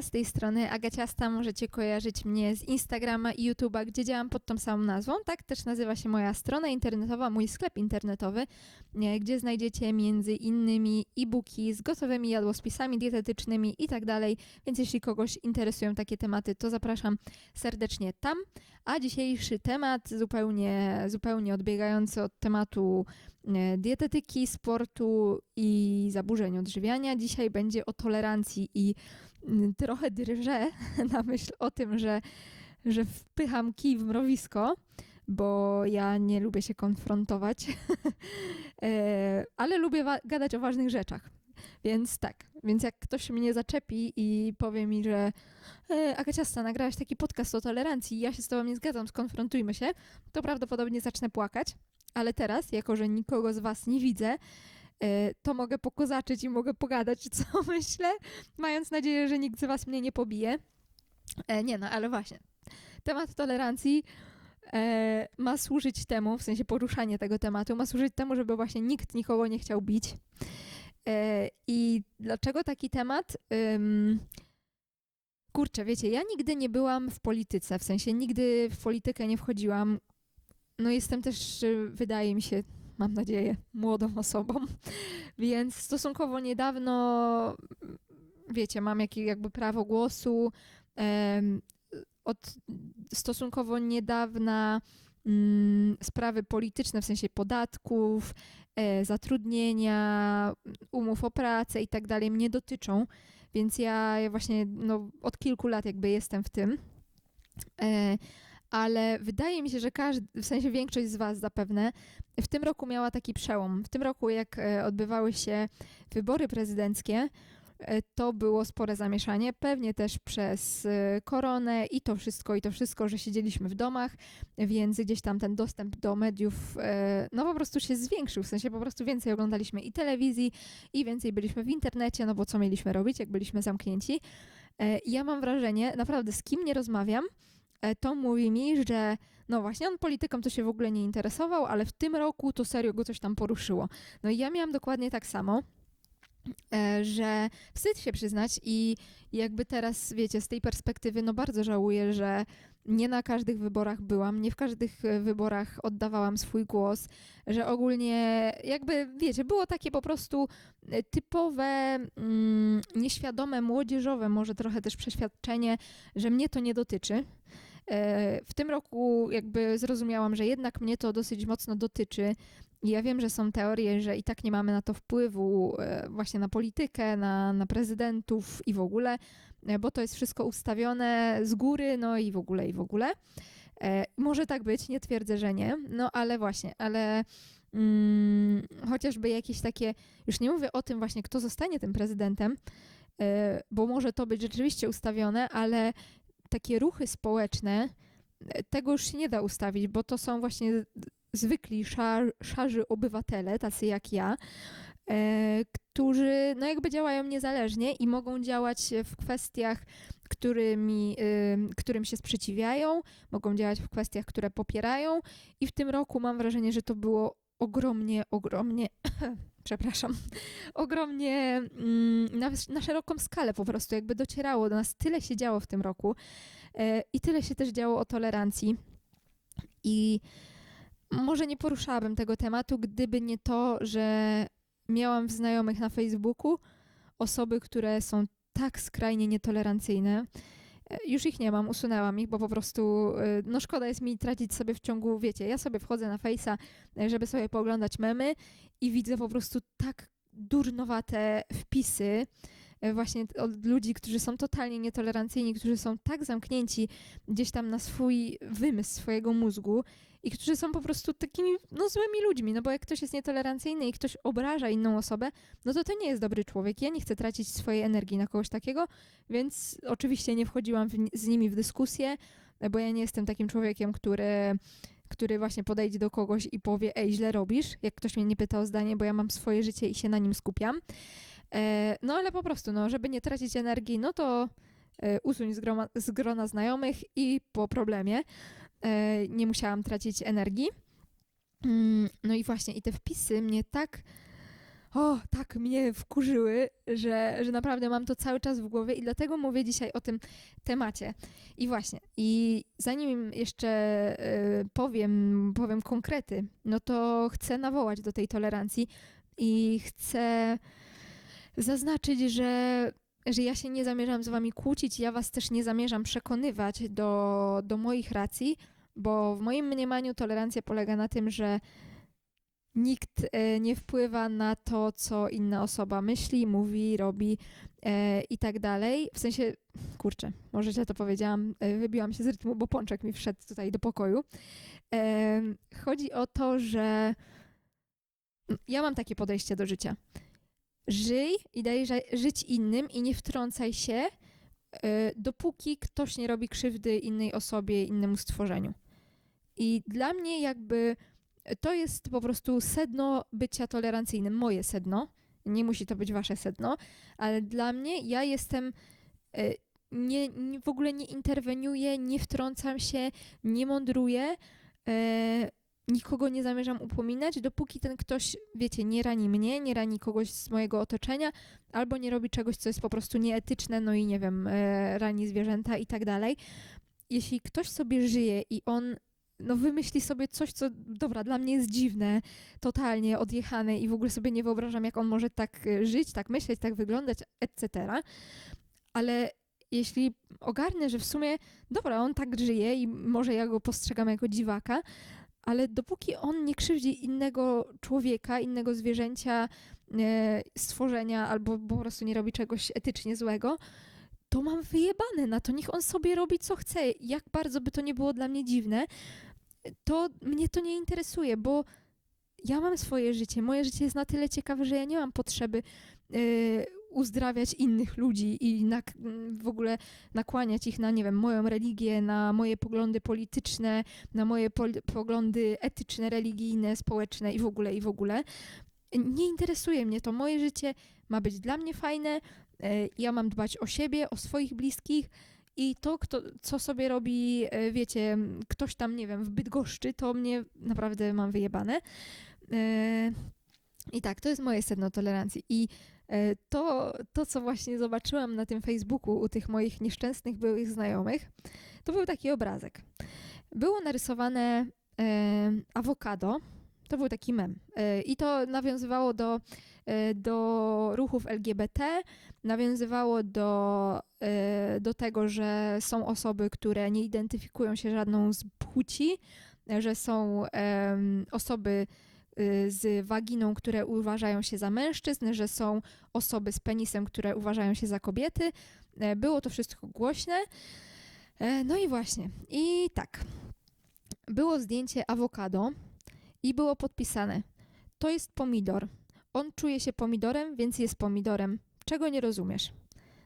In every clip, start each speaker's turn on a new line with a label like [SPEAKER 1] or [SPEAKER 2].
[SPEAKER 1] Z tej strony Agaciasta. Możecie kojarzyć mnie z Instagrama i YouTube'a, gdzie działam pod tą samą nazwą. Tak też nazywa się moja strona internetowa, mój sklep internetowy, nie, gdzie znajdziecie między innymi e-booki z gotowymi jadłospisami dietetycznymi i tak dalej. Więc jeśli kogoś interesują takie tematy, to zapraszam serdecznie tam. A dzisiejszy temat, zupełnie, zupełnie odbiegający od tematu e, dietetyki, sportu i zaburzeń odżywiania, dzisiaj będzie o tolerancji i trochę drżę na myśl o tym, że, że wpycham kij w mrowisko, bo ja nie lubię się konfrontować, E, ale lubię gadać o ważnych rzeczach. Więc tak, więc jak ktoś mnie zaczepi i powie mi, że e, Agaciasta, nagrałaś taki podcast o tolerancji ja się z tobą nie zgadzam, skonfrontujmy się, to prawdopodobnie zacznę płakać. Ale teraz, jako że nikogo z was nie widzę, to mogę pokozaczyć i mogę pogadać, co myślę, mając nadzieję, że nikt z was mnie nie pobije. E, nie no, ale właśnie. Temat tolerancji e, ma służyć temu, w sensie poruszanie tego tematu, ma służyć temu, żeby właśnie nikt nikogo nie chciał bić. E, I dlaczego taki temat? Kurczę, wiecie, ja nigdy nie byłam w polityce, w sensie nigdy w politykę nie wchodziłam. No jestem też, y, wydaje mi się, mam nadzieję, młodą osobą, więc stosunkowo niedawno, wiecie, mam jakieś jakby prawo głosu. od stosunkowo niedawna mm, sprawy polityczne, w sensie podatków, e, zatrudnienia, umów o pracę i tak dalej mnie dotyczą, więc ja, właśnie no, od kilku lat jakby jestem w tym. Ale wydaje mi się, że każdy, w sensie większość z Was zapewne, w tym roku miała taki przełom. W tym roku, jak e, odbywały się wybory prezydenckie, e, to było spore zamieszanie, pewnie też przez e, koronę i to wszystko, i to wszystko, że siedzieliśmy w domach, więc gdzieś tam ten dostęp do mediów, no po prostu się zwiększył, w sensie po prostu więcej oglądaliśmy i telewizji, i więcej byliśmy w internecie, no bo co mieliśmy robić, jak byliśmy zamknięci. Ja mam wrażenie, naprawdę z kim nie rozmawiam, e, to mówi mi, że no właśnie on polityką to się w ogóle nie interesował, ale w tym roku to serio go coś tam poruszyło. No i ja miałam dokładnie tak samo, e, że wstyd się przyznać i jakby teraz, wiecie, z tej perspektywy, no bardzo żałuję, że nie na każdych wyborach byłam, nie w każdych e, wyborach oddawałam swój głos, że ogólnie jakby, wiecie, było takie po prostu typowe, mm, nieświadome, młodzieżowe może trochę też przeświadczenie, że mnie to nie dotyczy. E, W tym roku jakby zrozumiałam, że jednak mnie to dosyć mocno dotyczy. I ja wiem, że są teorie, że i tak nie mamy na to wpływu, e, właśnie na politykę, na, na prezydentów i w ogóle, e, bo to jest wszystko ustawione z góry, no i w ogóle, i w ogóle. Może tak być, nie twierdzę, że nie, no ale właśnie, ale mm, chociażby jakieś takie, już nie mówię o tym właśnie, kto zostanie tym prezydentem, bo może to być rzeczywiście ustawione, ale takie ruchy społeczne, e, tego już się nie da ustawić, bo to są właśnie zwykli szar, szarzy obywatele, tacy jak ja, e, którzy no jakby działają niezależnie i mogą działać w kwestiach, którymi, którym się sprzeciwiają, mogą działać w kwestiach, które popierają i w tym roku mam wrażenie, że to było ogromnie, ogromnie, przepraszam, ogromnie mm, na, na szeroką skalę po prostu, jakby docierało do nas, tyle się działo w tym roku e, i tyle się też działo o tolerancji i może nie poruszałabym tego tematu, gdyby nie to, że miałam znajomych na Facebooku osoby, które są tak skrajnie nietolerancyjne. Już ich nie mam, usunęłam ich, bo po prostu, e, no szkoda jest mi tracić sobie w ciągu, wiecie, ja sobie wchodzę na Face'a, e, żeby sobie pooglądać memy i widzę po prostu tak durnowate wpisy e, właśnie od ludzi, którzy są totalnie nietolerancyjni, którzy są tak zamknięci gdzieś tam na swój wymysł swojego mózgu i którzy są po prostu takimi no, złymi ludźmi, no bo jak ktoś jest nietolerancyjny i ktoś obraża inną osobę, no to to nie jest dobry człowiek. Ja nie chcę tracić swojej energii na kogoś takiego, więc oczywiście nie wchodziłam w, z nimi w dyskusję, bo ja nie jestem takim człowiekiem, który który właśnie podejdzie do kogoś i powie, ej, źle robisz, jak ktoś mnie nie pyta o zdanie, bo ja mam swoje życie i się na nim skupiam. E, no ale po prostu, no, żeby nie tracić energii, no to e, usuń z, groma, z grona znajomych i po problemie nie musiałam tracić energii. Mm, No i właśnie, i te wpisy mnie tak o, tak mnie wkurzyły, że, że naprawdę mam to cały czas w głowie i dlatego mówię dzisiaj o tym temacie. I właśnie, i zanim jeszcze y, powiem, powiem konkrety, no to chcę nawołać do tej tolerancji i chcę zaznaczyć, że że ja się nie zamierzam z wami kłócić, ja was też nie zamierzam przekonywać do, do moich racji, bo w moim mniemaniu tolerancja polega na tym, że nikt e, nie wpływa na to, co inna osoba myśli, mówi, robi e, i tak dalej. W sensie, kurczę, może źle to powiedziałam, e, wybiłam się z rytmu, bo pączek mi wszedł tutaj do pokoju. E, chodzi o to, że ja mam takie podejście do życia. Żyj i daj żyć innym i nie wtrącaj się, e, dopóki ktoś nie robi krzywdy innej osobie, innemu stworzeniu. I dla mnie jakby to jest po prostu sedno bycia tolerancyjnym, moje sedno. Nie musi to być wasze sedno, ale dla mnie ja jestem. E, nie, w ogóle nie interweniuję, nie wtrącam się, nie mądruję. Nikogo nie zamierzam upominać, dopóki ten ktoś, wiecie, nie rani mnie, nie rani kogoś z mojego otoczenia, albo nie robi czegoś, co jest po prostu nieetyczne, no i nie wiem, e, rani zwierzęta i tak dalej. Jeśli ktoś sobie żyje i on no wymyśli sobie coś, co dobra, dla mnie jest dziwne, totalnie odjechane i w ogóle sobie nie wyobrażam, jak on może tak e, żyć, tak myśleć, tak wyglądać, etc. Ale jeśli ogarnę, że w sumie, dobra, on tak żyje i może ja go postrzegam jako dziwaka, ale dopóki on nie krzywdzi innego człowieka, innego zwierzęcia, e, stworzenia, albo po prostu nie robi czegoś etycznie złego, to mam wyjebane na to. Niech on sobie robi co chce. Jak bardzo by to nie było dla mnie dziwne, to mnie to nie interesuje, bo ja mam swoje życie. Moje życie jest na tyle ciekawe, że ja nie mam potrzeby yy, uzdrawiać innych ludzi i na, w ogóle nakłaniać ich na, nie wiem, moją religię, na moje poglądy polityczne, na moje poglądy etyczne, religijne, społeczne i w ogóle, i w ogóle. Nie interesuje mnie to. Moje życie ma być dla mnie fajne. Yy, ja mam dbać o siebie, o swoich bliskich i to, kto, co sobie robi, e, wiecie, ktoś tam, nie wiem, w Bydgoszczy, to mnie naprawdę mam wyjebane. E, I tak, to jest moje sedno tolerancji. I e, to, to, co właśnie zobaczyłam na tym Facebooku u tych moich nieszczęsnych byłych znajomych, to był taki obrazek. Było narysowane awokado, to był taki mem. I to nawiązywało do E, do ruchów LGBT, nawiązywało do, e, do tego, że są osoby, które nie identyfikują się żadną z płci, że są osoby e, z waginą, które uważają się za mężczyzn, że są osoby z penisem, które uważają się za kobiety. Było to wszystko głośne. No i właśnie. I tak. Było zdjęcie awokado i było podpisane. To jest pomidor. On czuje się pomidorem, więc jest pomidorem. Czego nie rozumiesz?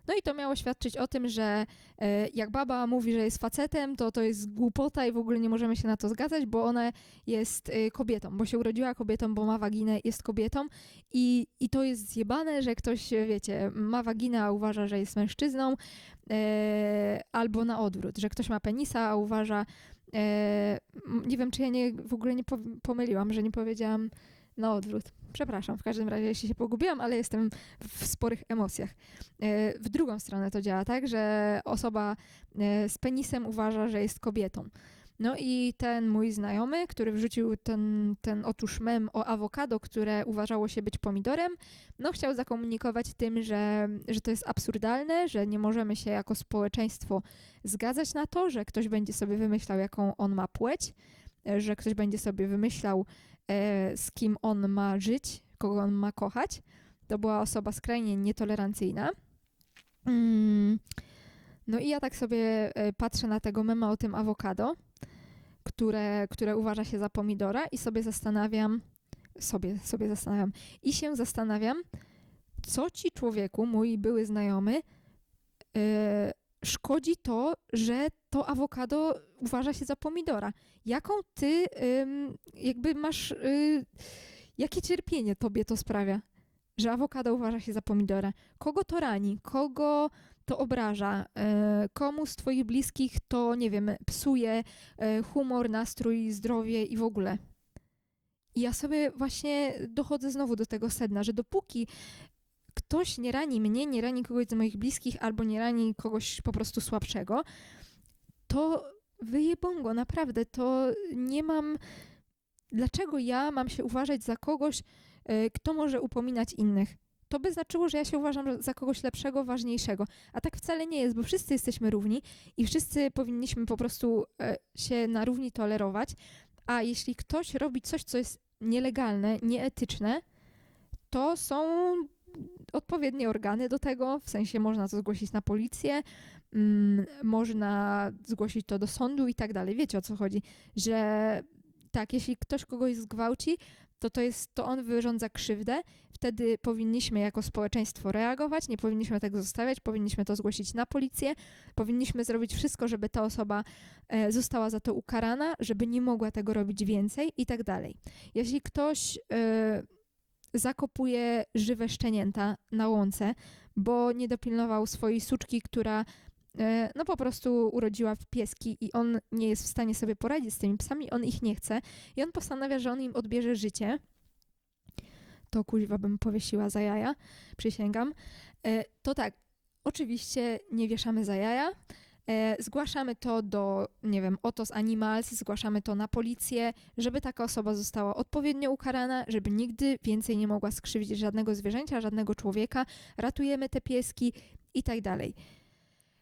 [SPEAKER 1] No i to miało świadczyć o tym, że e, jak baba mówi, że jest facetem, to to jest głupota i w ogóle nie możemy się na to zgadzać, bo ona jest e, kobietą, bo się urodziła kobietą, bo ma waginę, jest kobietą i, i to jest zjebane, że ktoś, wiecie, ma waginę, a uważa, że jest mężczyzną, e, albo na odwrót, że ktoś ma penisa, a uważa, nie wiem, czy ja nie, w ogóle nie pomyliłam, że nie powiedziałam na odwrót. Przepraszam, w każdym razie, jeśli się pogubiłam, ale jestem w sporych emocjach. E, w drugą stronę to działa tak, że osoba e, z penisem uważa, że jest kobietą. No i ten mój znajomy, który wrzucił ten, ten otóż mem o awokado, które uważało się być pomidorem, no chciał zakomunikować tym, że, że to jest absurdalne, że nie możemy się jako społeczeństwo zgadzać na to, że ktoś będzie sobie wymyślał, jaką on ma płeć, e, że ktoś będzie sobie wymyślał, z kim on ma żyć, kogo on ma kochać. To była osoba skrajnie nietolerancyjna. Mm. No i ja tak sobie e, patrzę na tego mema o tym awokado, które, które uważa się za pomidora i sobie zastanawiam, sobie, sobie zastanawiam i się zastanawiam, co ci człowieku, mój były znajomy, yy, szkodzi to, że to awokado uważa się za pomidora. Jaką ty jakby masz, y, jakie cierpienie tobie to sprawia, że awokado uważa się za pomidora? Kogo to rani? Kogo to obraża? E, komu z twoich bliskich to, nie wiem, psuje e, humor, nastrój, zdrowie i w ogóle? I ja sobie właśnie dochodzę znowu do tego sedna, że dopóki ktoś nie rani mnie, nie rani kogoś z moich bliskich albo nie rani kogoś po prostu słabszego, to wyjebą go, naprawdę. To nie mam. Dlaczego ja mam się uważać za kogoś, y, kto może upominać innych? To by znaczyło, że ja się uważam za kogoś lepszego, ważniejszego. A tak wcale nie jest, bo wszyscy jesteśmy równi i wszyscy powinniśmy po prostu e, się na równi tolerować. A jeśli ktoś robi coś, co jest nielegalne, nieetyczne, to są odpowiednie organy do tego, w sensie można to zgłosić na policję, mm, można zgłosić to do sądu i tak dalej. Wiecie o co chodzi, że tak, jeśli ktoś kogoś zgwałci, to to jest, to on wyrządza krzywdę, wtedy powinniśmy jako społeczeństwo reagować, nie powinniśmy tego zostawiać, powinniśmy to zgłosić na policję, powinniśmy zrobić wszystko, żeby ta osoba e, została za to ukarana, żeby nie mogła tego robić więcej i tak dalej. Jeśli ktoś e, zakopuje żywe szczenięta na łące, bo nie dopilnował swojej suczki, która e, no po prostu urodziła pieski i on nie jest w stanie sobie poradzić z tymi psami, on ich nie chce i on postanawia, że on im odbierze życie. To kuźwa bym powiesiła za jaja, przysięgam. E, to tak, oczywiście nie wieszamy za jaja, zgłaszamy to do, nie wiem, Otos Animals, zgłaszamy to na policję, żeby taka osoba została odpowiednio ukarana, żeby nigdy więcej nie mogła skrzywdzić żadnego zwierzęcia, żadnego człowieka. Ratujemy te pieski i tak dalej.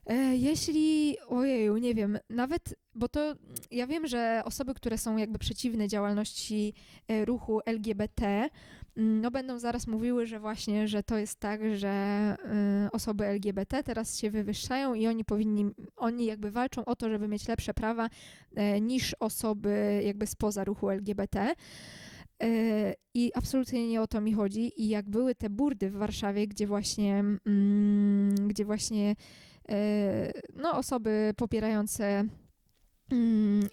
[SPEAKER 1] E, jeśli, ojeju, nie wiem, nawet, bo to ja wiem, że osoby, które są jakby przeciwne działalności e, ruchu LGBT, no będą zaraz mówiły, że właśnie, że to jest tak, że y, osoby LGBT teraz się wywyższają i oni powinni, oni jakby walczą o to, żeby mieć lepsze prawa e, niż osoby jakby spoza ruchu LGBT. I absolutnie nie o to mi chodzi. I jak były te burdy w Warszawie, gdzie właśnie, mm, gdzie właśnie E, no, osoby popierające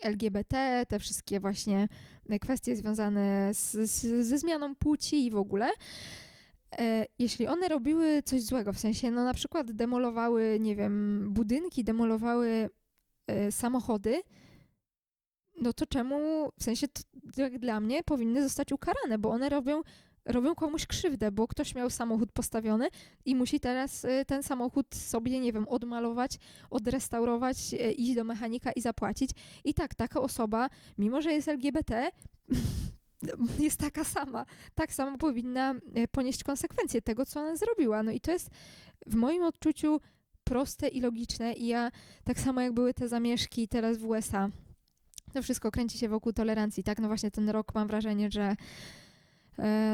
[SPEAKER 1] LGBT, te wszystkie właśnie kwestie związane z, z, ze zmianą płci i w ogóle. E, jeśli one robiły coś złego, w sensie, no na przykład demolowały, nie wiem, budynki, demolowały e, samochody, no to czemu, w sensie, jak dla mnie, powinny zostać ukarane, bo one robią robią komuś krzywdę, bo ktoś miał samochód postawiony i musi teraz y, ten samochód sobie, nie wiem, odmalować, odrestaurować, y, iść do mechanika i zapłacić. I tak, taka osoba, mimo że jest LGBT, jest taka sama. Tak samo powinna y, ponieść konsekwencje tego, co ona zrobiła. No i to jest w moim odczuciu proste i logiczne. I ja, tak samo jak były te zamieszki teraz w USA, to wszystko kręci się wokół tolerancji, tak? No właśnie ten rok mam wrażenie, że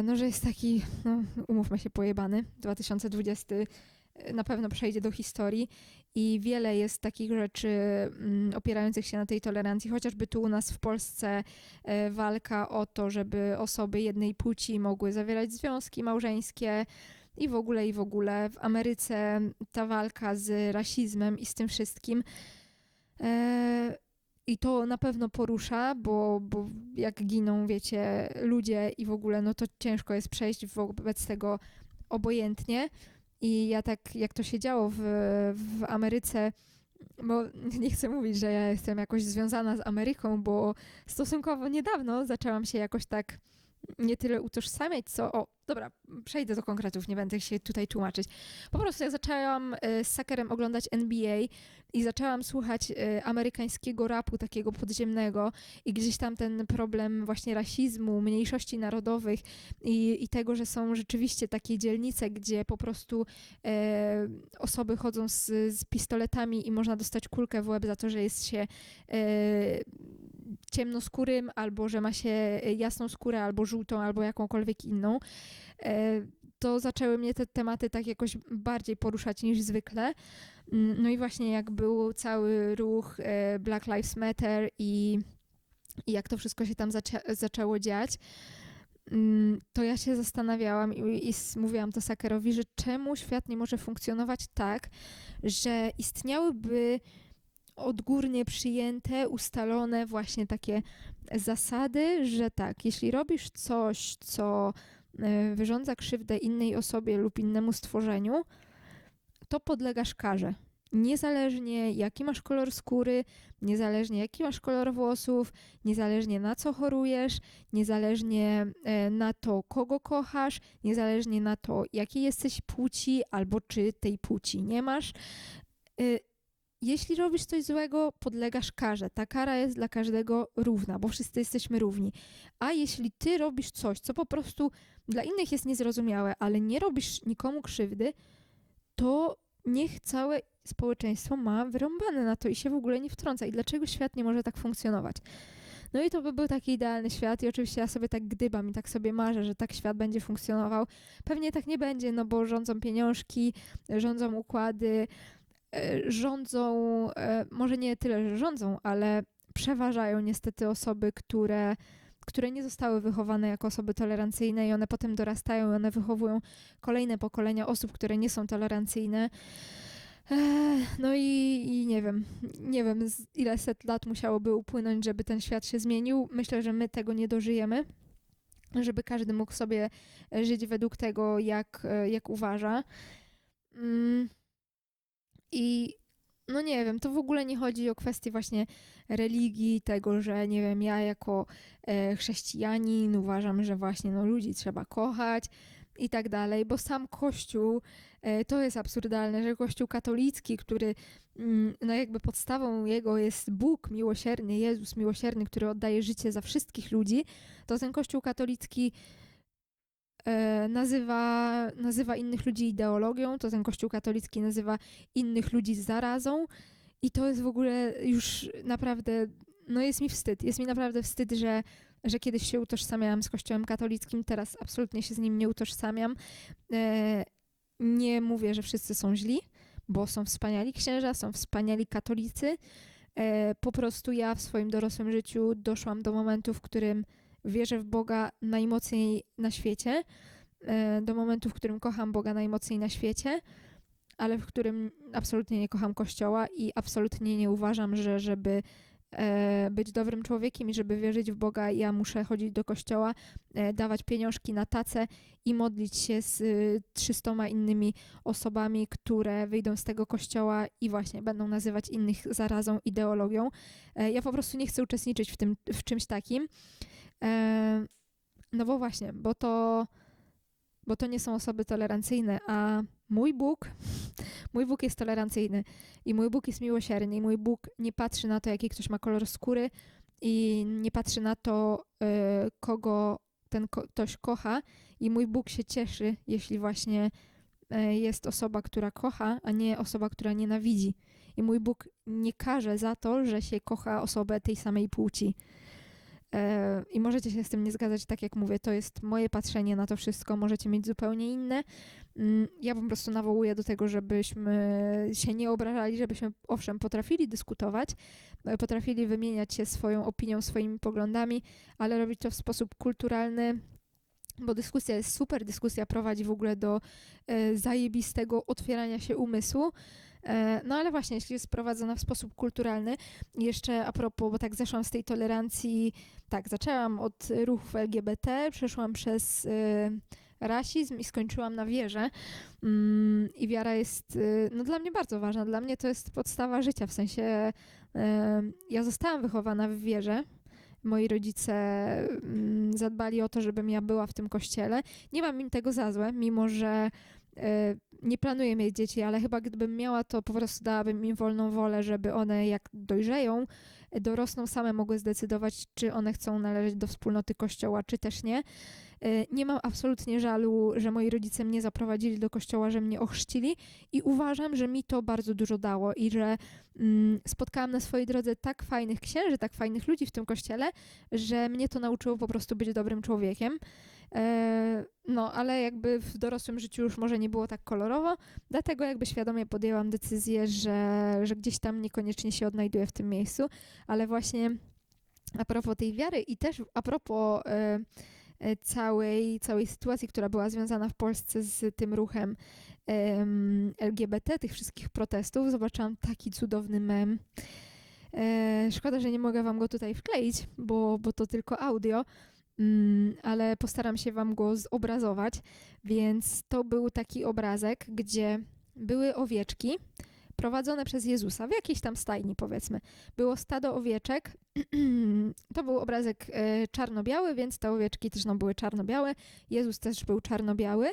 [SPEAKER 1] no, że jest taki, no, umówmy się, pojebany. 2020 e, na pewno przejdzie do historii i wiele jest takich rzeczy mm, opierających się na tej tolerancji, chociażby tu u nas w Polsce e, walka o to, żeby osoby jednej płci mogły zawierać związki małżeńskie i w ogóle, i w ogóle. W Ameryce ta walka z rasizmem i z tym wszystkim. I to na pewno porusza, bo, bo jak giną, wiecie, ludzie i w ogóle, no to ciężko jest przejść wobec tego obojętnie. I ja tak, jak to się działo w, w Ameryce, bo nie chcę mówić, że ja jestem jakoś związana z Ameryką, bo stosunkowo niedawno zaczęłam się jakoś tak nie tyle utożsamiać, co. O, dobra, przejdę do konkretów, nie będę się tutaj tłumaczyć. Po prostu jak zaczęłam e, z Sakerem oglądać NBA i zaczęłam słuchać e, amerykańskiego rapu takiego podziemnego i gdzieś tam ten problem właśnie rasizmu, mniejszości narodowych i, i tego, że są rzeczywiście takie dzielnice, gdzie po prostu e, osoby chodzą z, z, pistoletami i można dostać kulkę w łeb za to, że jest się e, ciemnoskórym, albo że ma się jasną skórę, albo żółtą, albo jakąkolwiek inną, e, to zaczęły mnie te tematy tak jakoś bardziej poruszać niż zwykle. Mm, no i właśnie jak był cały ruch e, Black Lives Matter i, i jak to wszystko się tam zaczę zaczęło dziać, mm, to ja się zastanawiałam i, i mówiłam to Sakerowi, że czemu świat nie może funkcjonować tak, że istniałyby odgórnie przyjęte, ustalone właśnie takie zasady, że tak, jeśli robisz coś, co e, wyrządza krzywdę innej osobie lub innemu stworzeniu, to podlegasz karze. niezależnie jaki masz kolor skóry, niezależnie jaki masz kolor włosów, niezależnie na co chorujesz, niezależnie e, na to, kogo kochasz, niezależnie na to, jakiej jesteś płci albo czy tej płci nie masz. Jeśli robisz coś złego, podlegasz karze. Ta kara jest dla każdego równa, bo wszyscy jesteśmy równi. A jeśli ty robisz coś, co po prostu dla innych jest niezrozumiałe, ale nie robisz nikomu krzywdy, to niech całe społeczeństwo ma wyrąbane na to i się w ogóle nie wtrąca. I dlaczego świat nie może tak funkcjonować? No i to by był taki idealny świat i oczywiście ja sobie tak gdybam i tak sobie marzę, że tak świat będzie funkcjonował. Pewnie tak nie będzie, no bo rządzą pieniążki, rządzą układy, rządzą, e, może nie tyle, że rządzą, ale przeważają niestety osoby, które które nie zostały wychowane jako osoby tolerancyjne i one potem dorastają i one wychowują kolejne pokolenia osób, które nie są tolerancyjne. No i, i, nie wiem, nie wiem ile set lat musiałoby upłynąć, żeby ten świat się zmienił. Myślę, że my tego nie dożyjemy, żeby każdy mógł sobie żyć według tego, jak, jak uważa. Mm. I no nie wiem, to w ogóle nie chodzi o kwestię właśnie religii, tego, że nie wiem, ja jako e, chrześcijanin uważam, że właśnie no, ludzi trzeba kochać i tak dalej, bo sam Kościół e, to jest absurdalne, że Kościół katolicki, który mm, no jakby podstawą jego jest Bóg miłosierny, Jezus miłosierny, który oddaje życie za wszystkich ludzi, to ten Kościół katolicki nazywa, nazywa innych ludzi ideologią, to ten Kościół katolicki nazywa innych ludzi zarazą i to jest w ogóle już naprawdę, no jest mi wstyd, jest mi naprawdę wstyd, że, że kiedyś się utożsamiałam z Kościołem katolickim, teraz absolutnie się z nim nie utożsamiam. E, nie mówię, że wszyscy są źli, bo są wspaniali księża, są wspaniali katolicy. E, po prostu ja w swoim dorosłym życiu doszłam do momentu, w którym wierzę w Boga najmocniej na świecie, e, do momentu, w którym kocham Boga najmocniej na świecie, ale w którym absolutnie nie kocham Kościoła i absolutnie nie uważam, że żeby e, być dobrym człowiekiem i żeby wierzyć w Boga, ja muszę chodzić do kościoła, e, dawać pieniążki na tacę i modlić się z trzystoma innymi osobami, które wyjdą z tego kościoła i właśnie będą nazywać innych zarazą, ideologią. Ja po prostu nie chcę uczestniczyć w tym, w czymś takim. No bo właśnie, bo to, bo to nie są osoby tolerancyjne, a mój Bóg, mój Bóg jest tolerancyjny i mój Bóg jest miłosierny i mój Bóg nie patrzy na to, jaki ktoś ma kolor skóry i nie patrzy na to, e, kogo ten ktoś kocha i mój Bóg się cieszy, jeśli właśnie e, jest osoba, która kocha, a nie osoba, która nienawidzi. I mój Bóg nie karze za to, że się kocha osobę tej samej płci. E, I możecie się z tym nie zgadzać, tak jak mówię, to jest moje patrzenie na to wszystko, możecie mieć zupełnie inne. Mm, ja po prostu nawołuję do tego, żebyśmy się nie obrażali, żebyśmy owszem potrafili dyskutować, e, potrafili wymieniać się swoją opinią, swoimi poglądami, ale robić to w sposób kulturalny, bo dyskusja jest super, dyskusja prowadzi w ogóle do e, zajebistego otwierania się umysłu. E, no ale właśnie, jeśli jest prowadzona w sposób kulturalny, jeszcze a propos, bo tak zeszłam z tej tolerancji, tak, zaczęłam od ruchów LGBT, przeszłam przez y, rasizm i skończyłam na wierze. Mm, I wiara jest y, no, dla mnie bardzo ważna. Dla mnie to jest podstawa życia, w sensie y, ja zostałam wychowana w wierze, moi rodzice mm, zadbali o to, żebym ja była w tym kościele. Nie mam im tego za złe, mimo że nie planuję mieć dzieci, ale chyba gdybym miała, to po prostu dałabym im wolną wolę, żeby one jak dojrzeją, dorosną same mogły zdecydować, czy one chcą należeć do wspólnoty kościoła, czy też nie. E, nie mam absolutnie żalu, że moi rodzice mnie zaprowadzili do kościoła, że mnie ochrzcili i uważam, że mi to bardzo dużo dało i że mm, spotkałam na swojej drodze tak fajnych księży, tak fajnych ludzi w tym kościele, że mnie to nauczyło po prostu być dobrym człowiekiem. E, no, ale jakby w dorosłym życiu już może nie było tak kolorowo, dlatego jakby świadomie podjęłam decyzję, że, że gdzieś tam niekoniecznie się odnajduję w tym miejscu, ale właśnie a propos tej wiary i też a propos e, e, całej, całej sytuacji, która była związana w Polsce z tym ruchem LGBT, tych wszystkich protestów, zobaczyłam taki cudowny mem. szkoda, że nie mogę wam go tutaj wkleić, bo, bo to tylko audio, Mm, ale postaram się Wam go zobrazować. Więc to był taki obrazek, gdzie były owieczki prowadzone przez Jezusa w jakiejś tam stajni, powiedzmy. Było stado owieczek. to był obrazek e, czarno-biały, więc te owieczki też no, były czarno-białe. Jezus też był czarno-biały.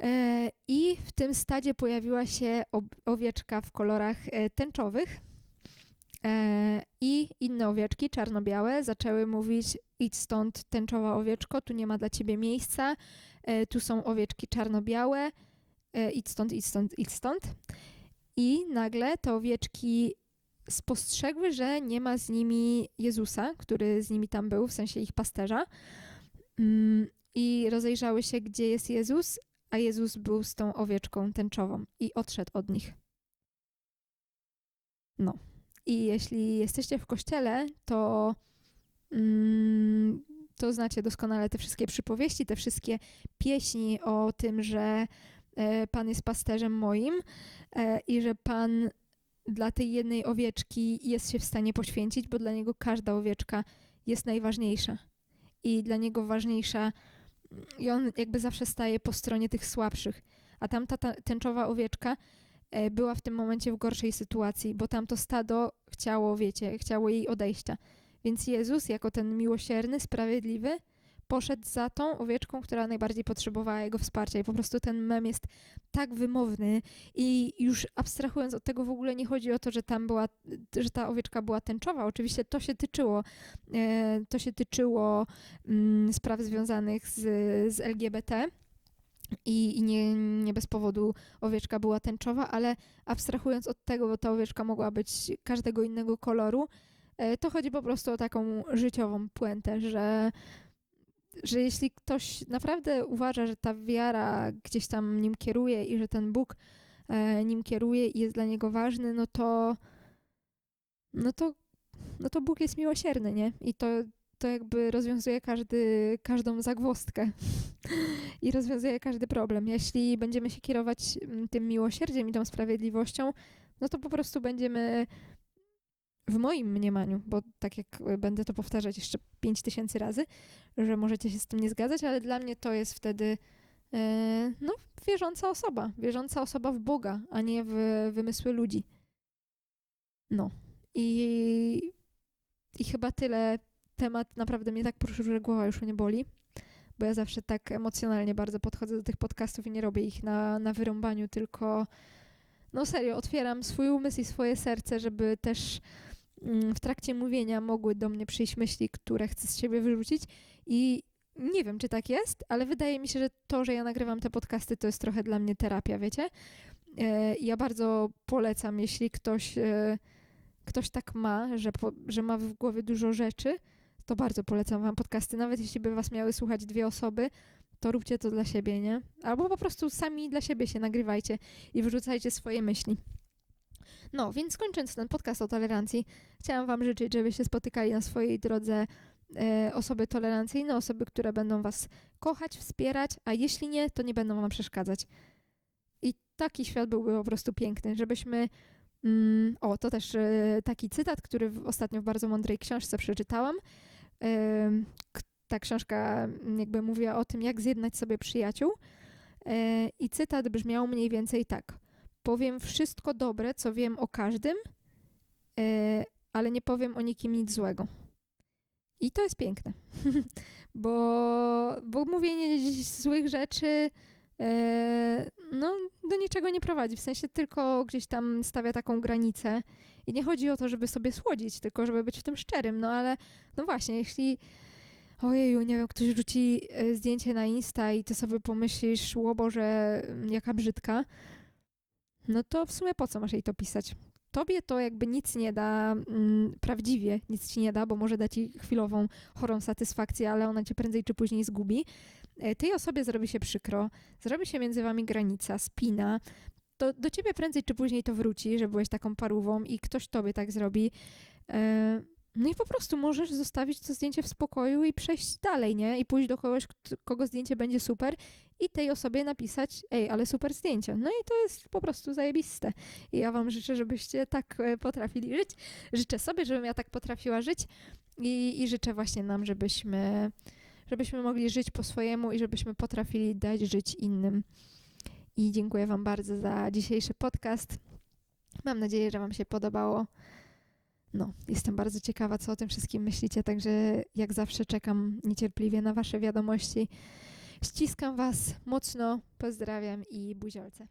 [SPEAKER 1] E, I w tym stadzie pojawiła się owieczka w kolorach e, tęczowych. I inne owieczki, czarno-białe, zaczęły mówić: idź stąd, tęczowa owieczko, tu nie ma dla ciebie miejsca. Tu są owieczki czarno-białe, idź stąd, idź stąd, idź stąd. I nagle te owieczki spostrzegły, że nie ma z nimi Jezusa, który z nimi tam był, w sensie ich pasterza. Mm, I rozejrzały się, gdzie jest Jezus, a Jezus był z tą owieczką tęczową i odszedł od nich. No. I jeśli jesteście w kościele, to, mm, to znacie doskonale te wszystkie przypowieści, te wszystkie pieśni o tym, że e, Pan jest pasterzem moim e, i że Pan dla tej jednej owieczki jest się w stanie poświęcić, bo dla niego każda owieczka jest najważniejsza. I dla niego ważniejsza, i on jakby zawsze staje po stronie tych słabszych. A tamta ta tęczowa owieczka była w tym momencie w gorszej sytuacji, bo tamto stado chciało, wiecie, chciało jej odejścia. Więc Jezus, jako ten miłosierny, sprawiedliwy, poszedł za tą owieczką, która najbardziej potrzebowała jego wsparcia. I po prostu ten mem jest tak wymowny i już abstrahując od tego w ogóle nie chodzi o to, że tam była, że ta owieczka była tęczowa. Oczywiście to się tyczyło, e, to się tyczyło mm, spraw związanych z, z LGBT. I, i nie, nie, bez powodu owieczka była tęczowa, ale abstrahując od tego, bo ta owieczka mogła być każdego innego koloru, e, to chodzi po prostu o taką życiową puentę, że że jeśli ktoś naprawdę uważa, że ta wiara gdzieś tam nim kieruje i że ten Bóg e, nim kieruje i jest dla niego ważny, no to no to, no to Bóg jest miłosierny, nie? I to, to jakby rozwiązuje każdy, każdą zagwozdkę i rozwiązuje każdy problem. Jeśli będziemy się kierować mm, tym miłosierdziem i tą sprawiedliwością, no to po prostu będziemy w moim mniemaniu, bo tak jak będę to powtarzać jeszcze 5000 razy, że możecie się z tym nie zgadzać, ale dla mnie to jest wtedy e, no, wierząca osoba, wierząca osoba w Boga, a nie w wymysły ludzi. No. I, i chyba tyle. Temat naprawdę mnie tak poruszył, że głowa już mnie boli, bo ja zawsze tak emocjonalnie bardzo podchodzę do tych podcastów i nie robię ich na, na wyrąbaniu, tylko no serio, otwieram swój umysł i swoje serce, żeby też Mm, w trakcie mówienia mogły do mnie przyjść myśli, które chcę z siebie wyrzucić i nie wiem, czy tak jest, ale wydaje mi się, że to, że ja nagrywam te podcasty, to jest trochę dla mnie terapia, wiecie? E, ja bardzo polecam, jeśli ktoś, e, ktoś tak ma, że, po, że ma w głowie dużo rzeczy, to bardzo polecam wam podcasty. Nawet jeśli by was miały słuchać dwie osoby, to róbcie to dla siebie, nie? Albo po prostu sami dla siebie się nagrywajcie i wyrzucajcie swoje myśli. No, więc kończąc ten podcast o tolerancji, chciałam Wam życzyć, żebyście spotykali na swojej drodze e, osoby tolerancyjne, osoby, które będą Was kochać, wspierać, a jeśli nie, to nie będą Wam przeszkadzać. I taki świat byłby po prostu piękny, żebyśmy. Mm, o, to też e, taki cytat, który w, ostatnio w bardzo mądrej książce przeczytałam. Ta książka jakby mówiła o tym, jak zjednać sobie przyjaciół. E, I cytat brzmiał mniej więcej tak powiem wszystko dobre, co wiem o każdym, e, ale nie powiem o nikim nic złego. I to jest piękne, bo, bo mówienie złych rzeczy e, no, do niczego nie prowadzi. W sensie tylko gdzieś tam stawia taką granicę. I nie chodzi o to, żeby sobie słodzić, tylko żeby być w tym szczerym. No ale no właśnie, jeśli ojeju, nie wiem, ktoś rzuci e, zdjęcie na Insta i ty sobie pomyślisz, łobo, że jaka brzydka, no to w sumie po co masz jej to pisać? Tobie to jakby nic nie da, mm, prawdziwie nic ci nie da, bo może dać ci chwilową, chorą satysfakcję, ale ona cię prędzej czy później zgubi. E, tej osobie zrobi się przykro, zrobi się między wami granica, spina, to do ciebie prędzej czy później to wróci, że byłeś taką parówą i ktoś tobie tak zrobi. E, no i po prostu możesz zostawić to zdjęcie w spokoju i przejść dalej, nie? I pójść do kogoś, kogo zdjęcie będzie super i tej osobie napisać, ej, ale super zdjęcie. No i to jest po prostu zajebiste. I ja wam życzę, żebyście tak e, potrafili żyć. Życzę sobie, żebym ja tak potrafiła żyć i, i życzę właśnie nam, żebyśmy, żebyśmy mogli żyć po swojemu i żebyśmy potrafili dać żyć innym. I dziękuję wam bardzo za dzisiejszy podcast. Mam nadzieję, że Wam się podobało. No, jestem bardzo ciekawa, co o tym wszystkim myślicie, także jak zawsze czekam niecierpliwie na Wasze wiadomości. Ściskam Was mocno, pozdrawiam i buziolce.